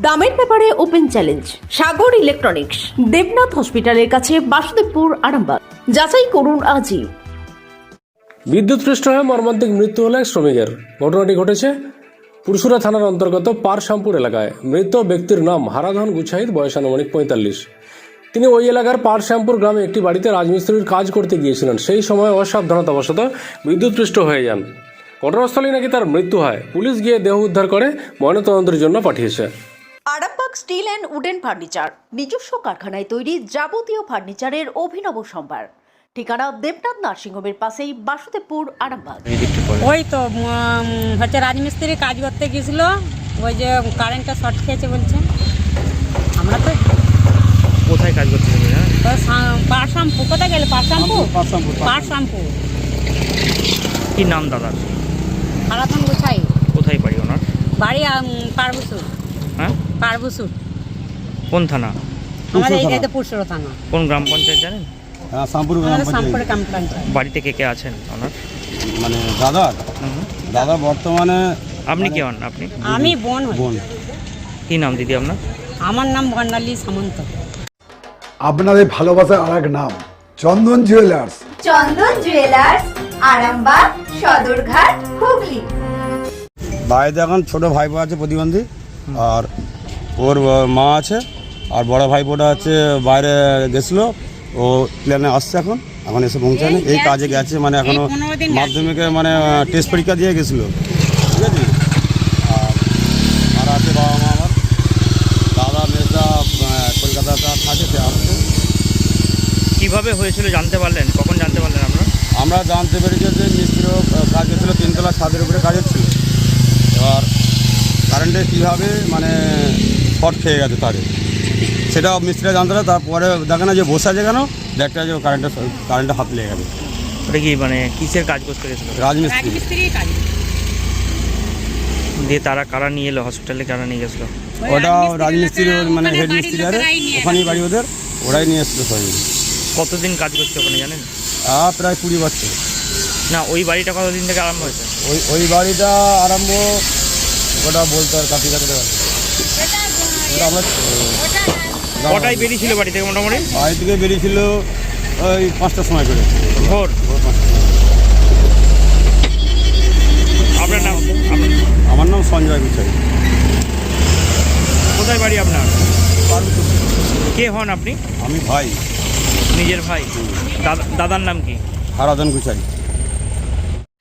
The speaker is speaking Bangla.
দামের ব্যাপারে open challenge, Sagar electronics, Debnath হসপিটালের কাছে বাসুদেবপুর, আরামবাগ। যাচাই করুন আজই। বিদ্যুৎপৃষ্ট হয়ে মর্মান্তিক মৃত্যু হলো শ্রমিকের। ঘটনাটি ঘটেছে পুরসুরা থানার অন্তর্গত পারশামপুর এলাকায়। মৃত ব্যক্তির নাম হারাধন গুছাইত বয়স আনুমানিক পঁয়তাল্লিশ। তিনি ওই এলাকার পারশ্যামপুর গ্রামে একটি বাড়িতে রাজমিস্ত্রির কাজ করতে গিয়েছিলেন। সেই সময় অসাবধানতাবশত বিদ্যুৎপৃষ্ট হয়ে যান। ঘটনাস্থলেই নাকি তার মৃত্যু হয়। পুলিশ গিয়ে দেহ উদ্ধার করে ময়নাতদন্তের জন্য পাঠিয়েছে। স্টিল অ্যান্ড উডেন ফার্নিচার নিজস্ব কারখানায় তৈরি যাবতীয় ফার্নিচারের অভিনব সম্ভার। ঠিকানা দেবনাথ নার্সিংহোমের পাশেই বাসুদেবপুর আরামবাগ। ওই তো হচ্ছে রাজমিস্ত্রি কাজ করতে গেছিল ওই যে কারেন্টটা শর্ট খেয়েছে বলছে। আমরা তো কোথায় কাজ আপনি, হ্যাঁ? পারশামপুর কোথায় গেলে? পারশামপুর পারশামপুর কি নাম দাদার হারাতন গুছাই কোথায় বাড়ি ওনার? বাড়ি পারবুসুর। হ্যাঁ? পারবুসুর। কোন থানা? আমাদের এই জায়গাতে পুরসুর থানা। কোন গ্রাম পঞ্চায়েত জানেন? হ্যাঁ বাড়িতে কে কে আছেন ওনার? মানে দাদা? দাদা বর্তমানে আপনি কে হন আপনি? আমি বোন বোন। কি নাম দিদি আপনার? আমার নাম বর্ণালী সামন্ত। আপনাদের ভালোবাসার আর এক নাম চন্দন জুয়েলার্স। চন্দন জুয়েলার্স আরামবাগ সদরঘাট হুগলি। বাড়িতে এখন ছোট ভাইপো আছে প্রতিবন্ধী আর ওর মা আছে। আর বড় ভাইপোটা হচ্ছে বাইরে গেছিল ও প্লেনে আসছে এখন এখন এসে পৌঁছায়নি। এই কাজে গেছে মানে এখনও এই পনেরো দিন গেছে। মাধ্যমিকে মানে টেস্ট পরীক্ষা দিয়ে গেছিল। ঠিক আছে? আর আর আছে বাবা মা আমার। দাদা মেজদা আহ, কলকাতাতে থাকে সে আসছে। কীভাবে হয়েছিল জানতে পারলেন? কখন জানতে পারলেন আপনার? আমরা জানতে পেরেছি যে মিস্ত্রিও কাজ করছিল তিনতলা ছাদের উপরে কাজ হচ্ছিল। এবার কারেন্টে কীভাবে মানে শর্ট খেয়ে গেছে তারে। সেটা মিস্ত্রিরা জানতে না তারপরে দেখে না যে বসে আছে কেন দেখতে যে কারেন্টে কারেন্টে হাত লেগে গেছে। ওটা কি মানে কিসের কাজ করতে গেছিল? রাজমিস্ত্রি। দিয়ে তারা কারা নিয়ে এলো? হসপিটালে কারা নিয়ে গেছিল? ওটা রাজমিস্ত্রির রাজমিস্ত্রি মানে ওখানে হেড মিস্ত্রি আরে ওখানেই বাড়ি ওদের ওরাই নিয়ে এসেছিল সবাই। কতদিন কাজ করছে ওখানে জানেন? আর প্রায় কুড়ি বছর। না ওই বাড়িটা কতদিন থেকে আরম্ভ হয়েছে? ওই ওই বাড়িটা আরম্ভ ওটা বলতে আর কাটি কাটি ওটা আমরা কটায় বেরিয়েছিল বাড়ি থেকে মোটামুটি? বাড়ি থেকে বেরিয়েছিল ওই পাঁচটার সময় করে। ভোর। ভোর আপনার নাম? আমার নাম সঞ্জয় গুছাই কোথায় বাড়ি আপনার? কে হন আপনি? আমি ভাই। নিজের ভাই। দাদা দাদার নাম কি? হারাধন গুছাই